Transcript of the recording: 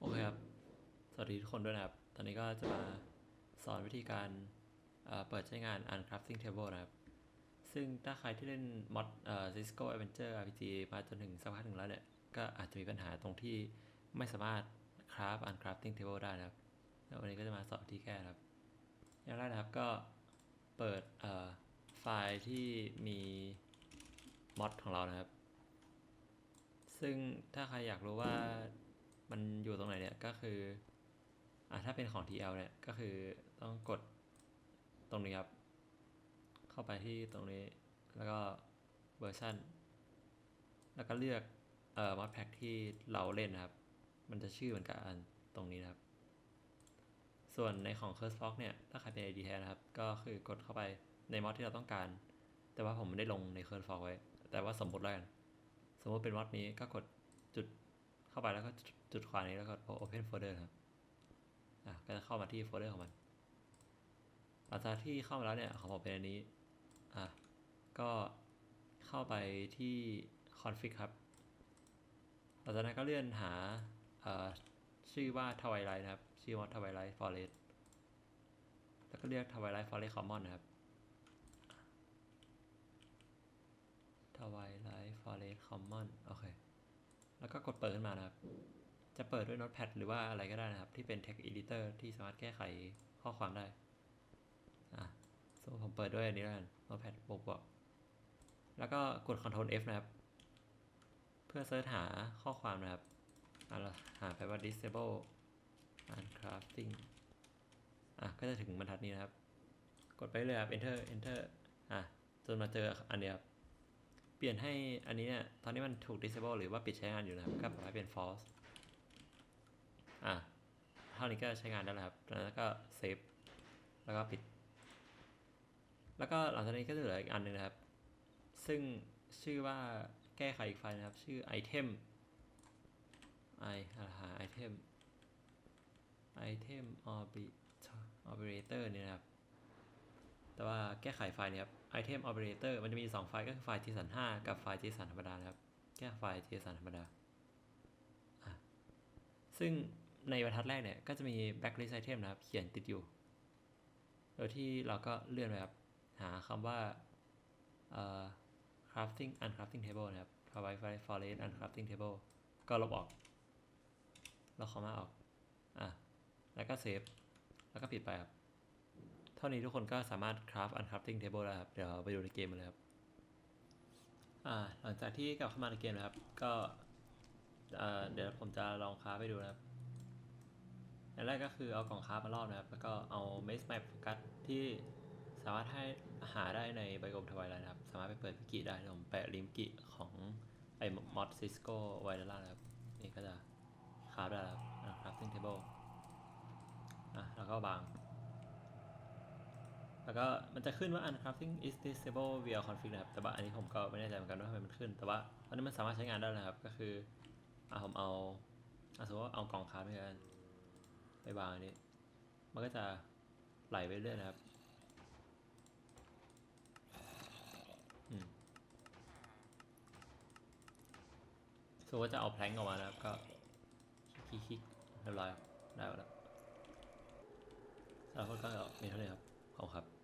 โอเคครับ สวัสดีทุกคนด้วยนะครับ ตอนนี้ก็จะมาสอนวิธีการเปิดใช้งาน Uncrafting Table นะครับ ซึ่งถ้าใครที่เล่นมอด Cisco Adventure RPG มาจนถึงสักพักหนึ่งแล้วเนี่ย ก็อาจจะมีปัญหาตรงที่ไม่สามารถ craft Uncrafting Table ได้นะครับ แล้ววันนี้ก็จะมาสอนวิธีแก้นะครับ อย่างแรกนะครับก็เปิดไฟล์ที่มีมอดของเรานะครับ ซึ่งถ้าใครอยากรู้ว่า มันอยู่ตรงไหนเนี่ยก็คืออะถ้าเป็นของ TL เนี่ยก็คือต้องกดตรงนี้ครับ เข้าไปที่ตรงนี้แล้วก็เวอร์ชันแล้วก็เลือกเอ่อมาแพ็กที่เราเล่นนะครับ มันจะชื่อเหมือนกับอันตรงนี้นะครับ ส่วนในของ Curse Fox เนี่ย ถ้าใครเป็น ID แท้นะครับ ก็คือกดเข้าไปในมอดที่เราต้องการ แต่ว่าผมไม่ได้ลงใน Curse Fox ไว้ แต่ว่าสมมติแล้วกัน สมมติเป็นมอดนี้ก็กดจุด เข้าไปแล้วก็จุดขวานี้แล้วก็ Open Folder ครับ อะ ก็จะเข้ามาที่โฟลเดอร์ของมัน หลังจากที่เข้ามาแล้วเนี่ย ของผมเป็นอันนี้ อะ ก็เข้าไปที่ config ครับ หลังจากนั้นก็เลื่อนหาชื่อว่า Twilight นะครับ ชื่อว่า Twilight Forest แล้วก็เรียก Twilight Forest Common นะครับ Twilight Forest Common โอเค แล้วก็กดเปิดขึ้นมานะครับ จะเปิดด้วย Notepad หรือว่าอะไรก็ได้นะครับ ที่เป็น Text Editor ที่สามารถแก้ไขข้อความได้ อะสมมติผมเปิดด้วยอันนี้แล้วกัน Notepad บวกบวกแล้วก็กด Ctrl F นะครับ เพื่อเสิร์ชหาข้อความนะครับอะเราหาไปว่า disable uncrafting อะ ก็จะถึงบรรทัดนี้นะครับ กดไปเลยครับ enter enter อะ จนมาเจออันนี้ครับ เปลี่ยนให้อันนี้เนี่ย ตอนนี้มันถูก disable หรือว่าปิดใช้งานอยู่นะครับ ก็ปรับให้เป็น false อะเท่านี้ก็ใช้งานได้แล้วครับจากนั้นก็เซฟ แล้วก็ปิด แล้วก็หลังจากนี้ก็จะเหลืออีกอันหนึ่งนะครับ ซึ่งชื่อว่าแก้ไขอีกไฟล์นะครับ ชื่อ item i หา item item operator เนี่ยนะครับ แต่ว่าแก้ไขไฟล์นี้ครับ item operator มันจะมี 2 ไฟล์ก็คือไฟล์ JSON 5กับไฟล์ JSON ธรรมดานะครับ แก้ไฟล์ JSON ธรรมดาอะซึ่งในบรรทัดแรกเนี่ยก็จะมี backlist item นะครับ เขียนติดอยู่ โดยที่เราก็เลื่อนไปครับ หาคำว่าอ่อ crafting uncrafting table นะครับ provide file forest uncrafting table ก็ลบออกลบคอมมาออก อะ แล้วก็เซฟ แล้วก็ปิดไปครับ เท่านี้ทุกคนก็สามารถ craft uncrafting table ได้ครับ เดี๋ยวไปดูในเกมเลยครับ อ่า หลังจากที่กลับเข้ามาในเกมนะครับ ก็เดี๋ยวผมจะลองคราฟไปดูนะครับอันแรกก็คือเอากล่องคราฟมารอบนะครับ แล้วก็เอา Maze Map Focus ที่สามารถให้หาได้ในไบโอมทวายไลน์นะครับ สามารถไปเปิดวิกิได้เดี๋ยวผมแปะลิงก์วิกิของไอ้มอดซิสโก้ไว้ด้านล่างนะครับ นี่ก็จะคราฟได้แล้วครับ crafting table อะแล้วก็บาง แล้วก็มันจะขึ้นว่า uncrafting is disable via config นะครับ แต่ว่าอันนี้ผมก็ไม่แน่ใจเหมือนกันว่าทำไมมันขึ้น แต่ว่าตอนนี้มันสามารถใช้งานได้แล้วนะครับ ก็คืออะผมเอาอะสมมติว่าเอากล่องคราฟไปกันไปวางอันนี้ มันก็จะไหลไปเรื่อยนะครับ อืมสมมติว่าจะเอาแพลงก์ออกมานะครับ ก็คลิกคลิกเรียบร้อยได้แล้วสำหรับคนก็มีเท่านี้ครับขอบคุณครับ